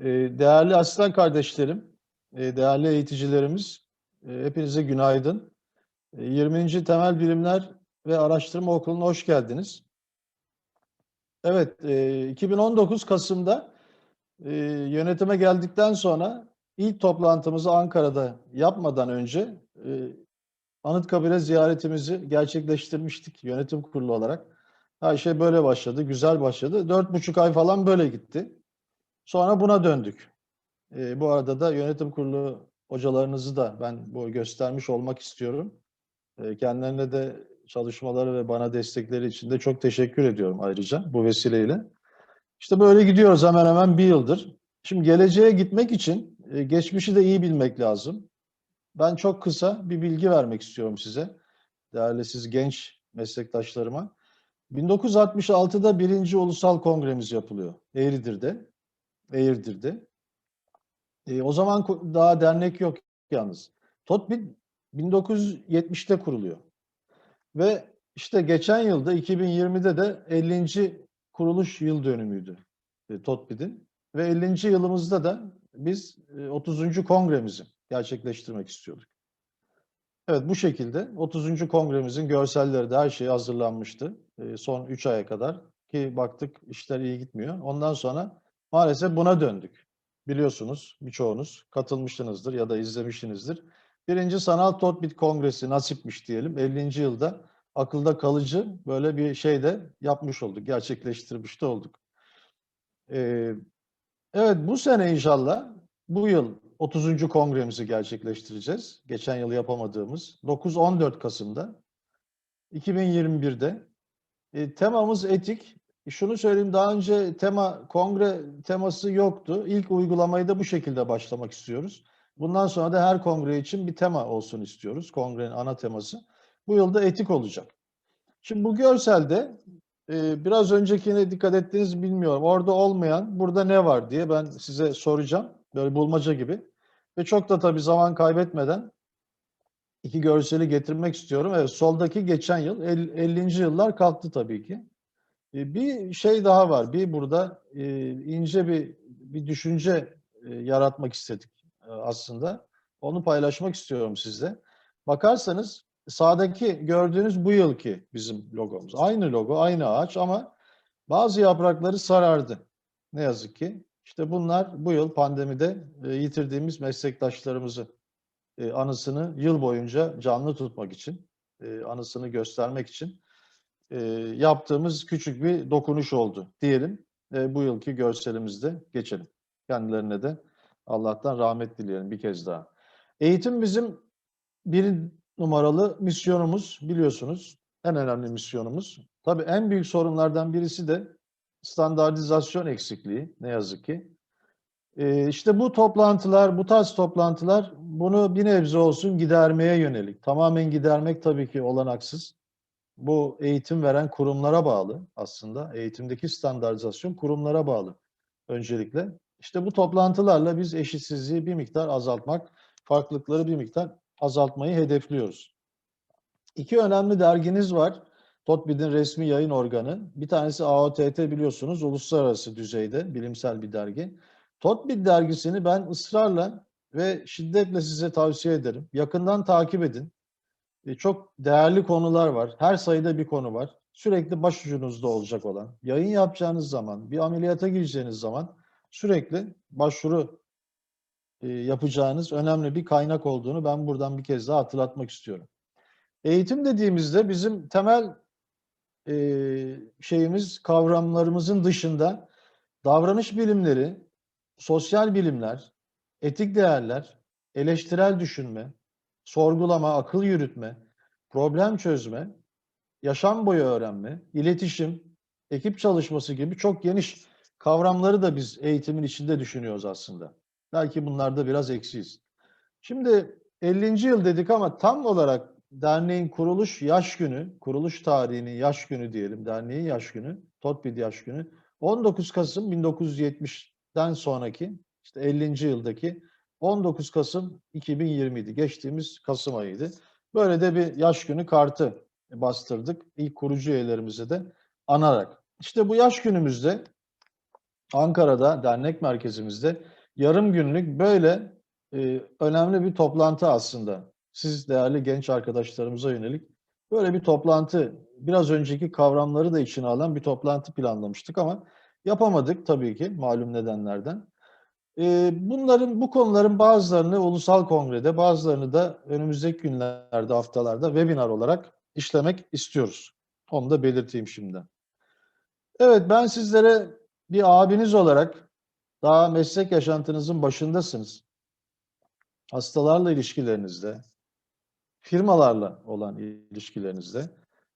Ee, Değerli asistan kardeşlerim, e, değerli eğiticilerimiz, e, hepinize günaydın. E, 20. Temel Bilimler ve Araştırma Okulu'na hoş geldiniz. Evet, e, 2019 Kasım'da e, yönetime geldikten sonra ilk toplantımızı Ankara'da yapmadan önce e, Anıtkabir'e ziyaretimizi gerçekleştirmiştik yönetim kurulu olarak. Her şey böyle başladı, güzel başladı. Dört buçuk ay falan böyle gitti. Sonra buna döndük. E, bu arada da yönetim kurulu hocalarınızı da ben bu göstermiş olmak istiyorum. E, kendilerine de çalışmaları ve bana destekleri için de çok teşekkür ediyorum ayrıca bu vesileyle. İşte böyle gidiyoruz hemen hemen bir yıldır. Şimdi geleceğe gitmek için e, geçmişi de iyi bilmek lazım. Ben çok kısa bir bilgi vermek istiyorum size. Değerli siz genç meslektaşlarıma. 1966'da birinci ulusal kongremiz yapılıyor. Eğridir'de. Eğirdir'de. E, o zaman daha dernek yok yalnız. TOTBİ 1970'te kuruluyor. Ve işte geçen yılda 2020'de de 50. kuruluş yıl dönümüydü e, TOTBİ'nin. Ve 50. yılımızda da biz e, 30. kongremizi gerçekleştirmek istiyorduk. Evet bu şekilde 30. kongremizin görselleri de her şey hazırlanmıştı. E, son 3 aya kadar ki baktık işler iyi gitmiyor. Ondan sonra maalesef buna döndük. Biliyorsunuz birçoğunuz katılmışsınızdır ya da izlemişsinizdir. Birinci Sanal TOTBİT Kongresi nasipmiş diyelim. 50. yılda akılda kalıcı böyle bir şey de yapmış olduk, gerçekleştirmiş de olduk. Ee, evet bu sene inşallah bu yıl 30. kongremizi gerçekleştireceğiz. Geçen yıl yapamadığımız 9-14 Kasım'da 2021'de. E, temamız etik. Şunu söyleyeyim daha önce tema kongre teması yoktu. İlk uygulamayı da bu şekilde başlamak istiyoruz. Bundan sonra da her kongre için bir tema olsun istiyoruz. Kongrenin ana teması. Bu yılda etik olacak. Şimdi bu görselde e, biraz öncekine dikkat ettiniz mi bilmiyorum. Orada olmayan burada ne var diye ben size soracağım. Böyle bulmaca gibi. Ve çok da tabii zaman kaybetmeden iki görseli getirmek istiyorum. Evet soldaki geçen yıl el- 50. yıllar kalktı tabii ki. E, Bir şey daha var. Bir burada e, ince bir bir düşünce e, yaratmak istedik e, aslında. Onu paylaşmak istiyorum sizle. Bakarsanız sağdaki gördüğünüz bu yılki bizim logomuz. Aynı logo, aynı ağaç ama bazı yaprakları sarardı. Ne yazık ki. İşte bunlar bu yıl pandemide yitirdiğimiz meslektaşlarımızı anısını yıl boyunca canlı tutmak için, anısını göstermek için e, yaptığımız küçük bir dokunuş oldu diyelim. E, bu yılki görselimizde geçelim. Kendilerine de Allah'tan rahmet dileyelim bir kez daha. Eğitim bizim bir numaralı misyonumuz biliyorsunuz. En önemli misyonumuz. Tabii en büyük sorunlardan birisi de standartizasyon eksikliği ne yazık ki. Ee, işte bu toplantılar, bu tarz toplantılar bunu bir nebze olsun gidermeye yönelik. Tamamen gidermek tabii ki olanaksız. Bu eğitim veren kurumlara bağlı aslında. Eğitimdeki standartizasyon kurumlara bağlı öncelikle. İşte bu toplantılarla biz eşitsizliği bir miktar azaltmak, farklılıkları bir miktar azaltmayı hedefliyoruz. İki önemli derginiz var. TOTBİ'nin resmi yayın organı. Bir tanesi AOTT biliyorsunuz uluslararası düzeyde bilimsel bir dergi. TOTBİ dergisini ben ısrarla ve şiddetle size tavsiye ederim. Yakından takip edin. E, Çok değerli konular var. Her sayıda bir konu var. Sürekli başucunuzda olacak olan. Yayın yapacağınız zaman, bir ameliyata gireceğiniz zaman sürekli başvuru e, yapacağınız önemli bir kaynak olduğunu ben buradan bir kez daha hatırlatmak istiyorum. Eğitim dediğimizde bizim temel e, şeyimiz, kavramlarımızın dışında davranış bilimleri, sosyal bilimler, etik değerler, eleştirel düşünme, sorgulama, akıl yürütme, problem çözme, yaşam boyu öğrenme, iletişim, ekip çalışması gibi çok geniş kavramları da biz eğitimin içinde düşünüyoruz aslında. Belki bunlarda biraz eksiyiz. Şimdi 50. yıl dedik ama tam olarak derneğin kuruluş yaş günü, kuruluş tarihinin yaş günü diyelim, derneğin yaş günü, TOTBİD yaş günü 19 Kasım 1970'den sonraki işte 50. yıldaki 19 Kasım 2020'ydi. Geçtiğimiz Kasım ayıydı. Böyle de bir yaş günü kartı bastırdık. İlk kurucu üyelerimize de anarak. İşte bu yaş günümüzde Ankara'da dernek merkezimizde yarım günlük böyle e, önemli bir toplantı aslında. Siz değerli genç arkadaşlarımıza yönelik böyle bir toplantı, biraz önceki kavramları da içine alan bir toplantı planlamıştık ama yapamadık tabii ki malum nedenlerden. E, bunların, bu konuların bazılarını ulusal kongrede, bazılarını da önümüzdeki günlerde, haftalarda webinar olarak işlemek istiyoruz. Onu da belirteyim şimdi. Evet, ben sizlere bir abiniz olarak daha meslek yaşantınızın başındasınız. Hastalarla ilişkilerinizde, firmalarla olan ilişkilerinizde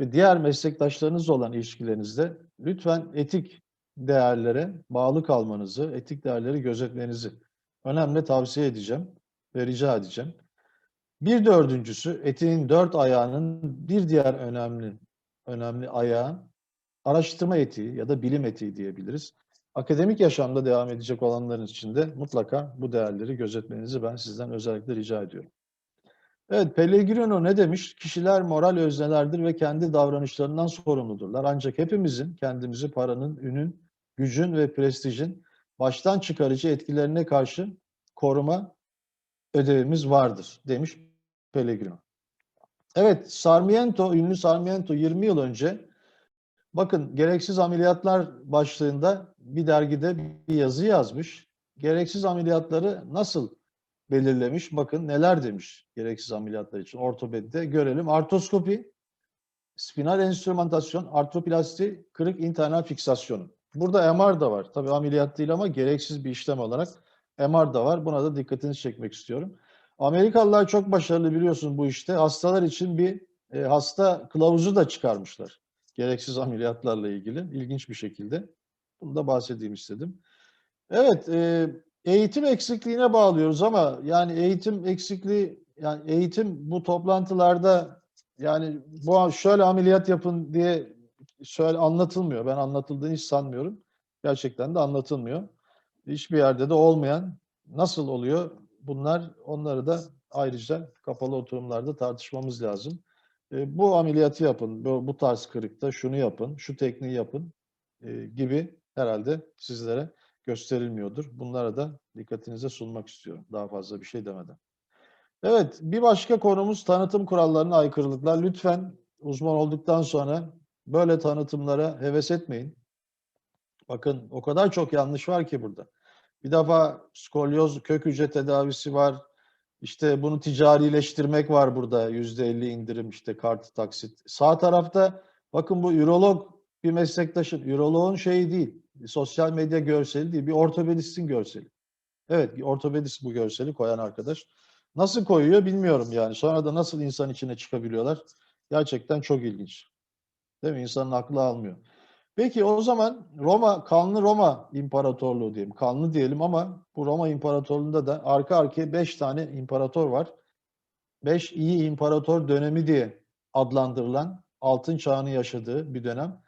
ve diğer meslektaşlarınızla olan ilişkilerinizde lütfen etik değerlere bağlı kalmanızı, etik değerleri gözetmenizi önemli tavsiye edeceğim ve rica edeceğim. Bir dördüncüsü etiğin dört ayağının bir diğer önemli önemli ayağı araştırma etiği ya da bilim etiği diyebiliriz. Akademik yaşamda devam edecek olanların için de mutlaka bu değerleri gözetmenizi ben sizden özellikle rica ediyorum. Evet, Pellegrino ne demiş? Kişiler moral öznelerdir ve kendi davranışlarından sorumludurlar. Ancak hepimizin kendimizi paranın, ünün, gücün ve prestijin baştan çıkarıcı etkilerine karşı koruma ödevimiz vardır demiş Pellegrino. Evet, Sarmiento, ünlü Sarmiento 20 yıl önce bakın gereksiz ameliyatlar başlığında bir dergide bir yazı yazmış. Gereksiz ameliyatları nasıl belirlemiş? Bakın neler demiş gereksiz ameliyatlar için ortopedide görelim. Artroskopi, spinal enstrümantasyon, artroplasti, kırık internal fiksasyonu. Burada MR da var. Tabii ameliyat değil ama gereksiz bir işlem olarak MR da var. Buna da dikkatinizi çekmek istiyorum. Amerikalılar çok başarılı biliyorsunuz bu işte. Hastalar için bir e, hasta kılavuzu da çıkarmışlar. Gereksiz ameliyatlarla ilgili. ilginç bir şekilde. Bunu da bahsedeyim istedim. Evet, e, eğitim eksikliğine bağlıyoruz ama yani eğitim eksikliği, yani eğitim bu toplantılarda yani bu şöyle ameliyat yapın diye şöyle anlatılmıyor. Ben anlatıldığını hiç sanmıyorum. Gerçekten de anlatılmıyor. Hiçbir yerde de olmayan nasıl oluyor? Bunlar onları da ayrıca kapalı oturumlarda tartışmamız lazım. E, bu ameliyatı yapın, bu, bu tarz kırıkta şunu yapın, şu tekniği yapın e, gibi herhalde sizlere gösterilmiyordur. Bunlara da dikkatinize sunmak istiyorum. Daha fazla bir şey demeden. Evet, bir başka konumuz tanıtım kurallarına aykırılıklar. Lütfen uzman olduktan sonra böyle tanıtımlara heves etmeyin. Bakın o kadar çok yanlış var ki burada. Bir defa skolyoz kök hücre tedavisi var. İşte bunu ticarileştirmek var burada. Yüzde elli indirim işte kartı taksit. Sağ tarafta bakın bu ürolog bir meslektaşın. Üroloğun şeyi değil. Sosyal medya görseli değil. Bir ortopedistin görseli. Evet ortopedist bu görseli koyan arkadaş. Nasıl koyuyor bilmiyorum yani. Sonra da nasıl insan içine çıkabiliyorlar. Gerçekten çok ilginç. Değil mi? İnsanın aklı almıyor. Peki o zaman Roma, kanlı Roma İmparatorluğu diyelim. Kanlı diyelim ama bu Roma İmparatorluğu'nda da arka arkaya beş tane imparator var. Beş iyi imparator dönemi diye adlandırılan altın çağını yaşadığı bir dönem.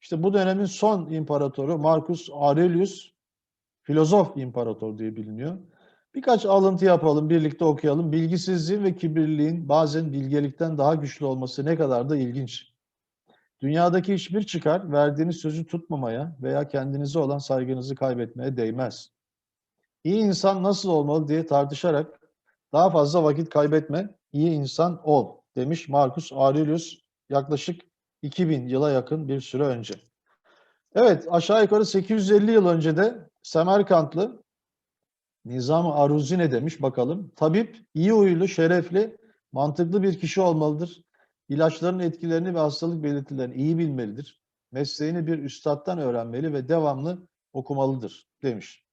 İşte bu dönemin son imparatoru Marcus Aurelius filozof imparator diye biliniyor. Birkaç alıntı yapalım, birlikte okuyalım. Bilgisizliğin ve kibirliğin bazen bilgelikten daha güçlü olması ne kadar da ilginç. Dünyadaki hiçbir çıkar verdiğiniz sözü tutmamaya veya kendinize olan saygınızı kaybetmeye değmez. İyi insan nasıl olmalı diye tartışarak daha fazla vakit kaybetme, iyi insan ol demiş Marcus Aurelius yaklaşık 2000 yıla yakın bir süre önce. Evet aşağı yukarı 850 yıl önce de Semerkantlı Nizam-ı Aruzi ne demiş bakalım. Tabip iyi huylu, şerefli, mantıklı bir kişi olmalıdır. İlaçların etkilerini ve hastalık belirtilerini iyi bilmelidir. Mesleğini bir üstattan öğrenmeli ve devamlı okumalıdır demiş.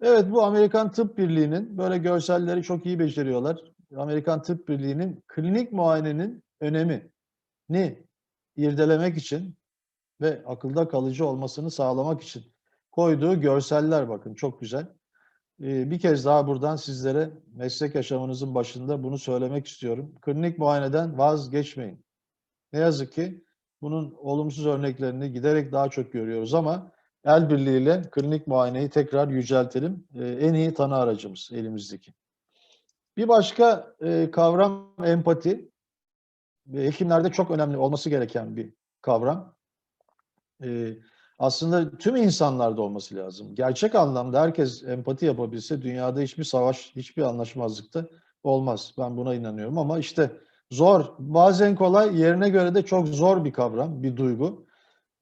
Evet bu Amerikan Tıp Birliği'nin böyle görselleri çok iyi beceriyorlar. Amerikan Tıp Birliği'nin klinik muayenenin önemini irdelemek için ve akılda kalıcı olmasını sağlamak için koyduğu görseller bakın çok güzel. Ee, bir kez daha buradan sizlere meslek yaşamınızın başında bunu söylemek istiyorum. Klinik muayeneden vazgeçmeyin. Ne yazık ki bunun olumsuz örneklerini giderek daha çok görüyoruz ama el birliğiyle klinik muayeneyi tekrar yüceltelim. Ee, en iyi tanı aracımız elimizdeki. Bir başka e, kavram empati. Hekimlerde çok önemli olması gereken bir kavram. Ee, aslında tüm insanlarda olması lazım. Gerçek anlamda herkes empati yapabilse dünyada hiçbir savaş, hiçbir anlaşmazlıkta olmaz. Ben buna inanıyorum ama işte zor, bazen kolay, yerine göre de çok zor bir kavram, bir duygu.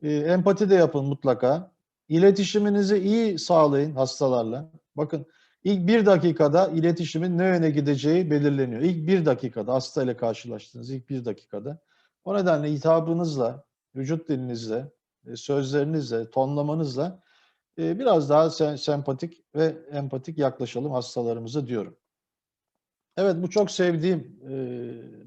Ee, empati de yapın mutlaka. İletişiminizi iyi sağlayın hastalarla. Bakın ilk bir dakikada iletişimin ne yöne gideceği belirleniyor. İlk bir dakikada hastayla karşılaştığınız ilk bir dakikada. O nedenle hitabınızla, vücut dilinizle, e, sözlerinizle, tonlamanızla e, biraz daha sempatik ve empatik yaklaşalım hastalarımıza diyorum. Evet bu çok sevdiğim e,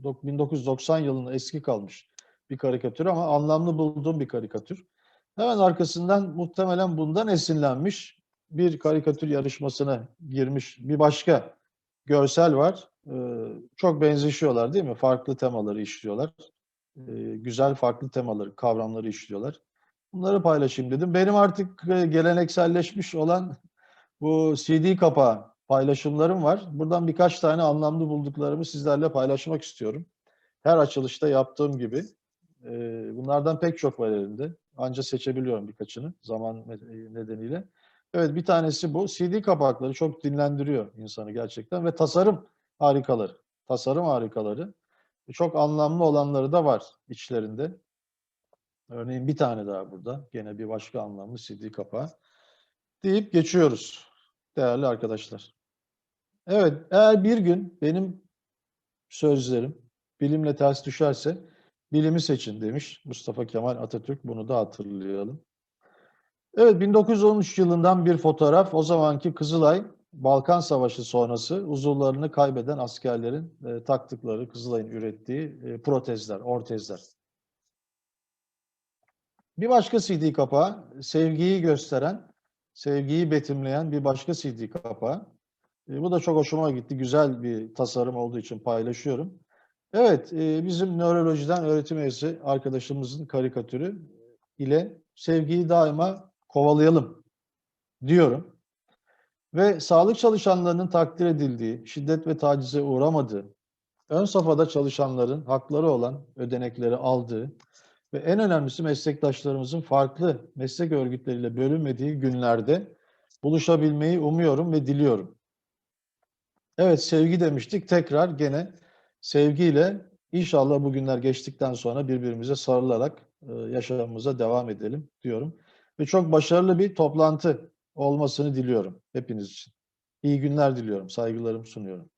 dok- 1990 yılının eski kalmış bir karikatür ama anlamlı bulduğum bir karikatür. Hemen arkasından muhtemelen bundan esinlenmiş bir karikatür yarışmasına girmiş bir başka görsel var. E, çok benzeşiyorlar değil mi? Farklı temaları işliyorlar. E, güzel farklı temaları, kavramları işliyorlar. Bunları paylaşayım dedim. Benim artık e, gelenekselleşmiş olan bu CD kapağı paylaşımlarım var. Buradan birkaç tane anlamlı bulduklarımı sizlerle paylaşmak istiyorum. Her açılışta yaptığım gibi. E, bunlardan pek çok var elimde. Anca seçebiliyorum birkaçını zaman ne- nedeniyle. Evet bir tanesi bu. CD kapakları çok dinlendiriyor insanı gerçekten ve tasarım harikaları. Tasarım harikaları. Çok anlamlı olanları da var içlerinde. Örneğin bir tane daha burada. Gene bir başka anlamlı CD kapağı. Deyip geçiyoruz değerli arkadaşlar. Evet, eğer bir gün benim sözlerim bilimle ters düşerse bilimi seçin demiş Mustafa Kemal Atatürk. Bunu da hatırlayalım. Evet, 1913 yılından bir fotoğraf. O zamanki Kızılay Balkan Savaşı sonrası uzuvlarını kaybeden askerlerin e, taktıkları, Kızılay'ın ürettiği e, protezler, ortezler. Bir başka CD kapağı, sevgiyi gösteren, sevgiyi betimleyen bir başka CD kapağı. E, bu da çok hoşuma gitti. Güzel bir tasarım olduğu için paylaşıyorum. Evet, e, bizim nörolojiden öğretim üyesi arkadaşımızın karikatürü ile sevgiyi daima kovalayalım diyorum. Ve sağlık çalışanlarının takdir edildiği, şiddet ve tacize uğramadığı, ön safhada çalışanların hakları olan ödenekleri aldığı ve en önemlisi meslektaşlarımızın farklı meslek örgütleriyle bölünmediği günlerde buluşabilmeyi umuyorum ve diliyorum. Evet sevgi demiştik. Tekrar gene sevgiyle inşallah bu günler geçtikten sonra birbirimize sarılarak e, yaşamımıza devam edelim diyorum. Ve çok başarılı bir toplantı olmasını diliyorum hepiniz için. İyi günler diliyorum. Saygılarımı sunuyorum.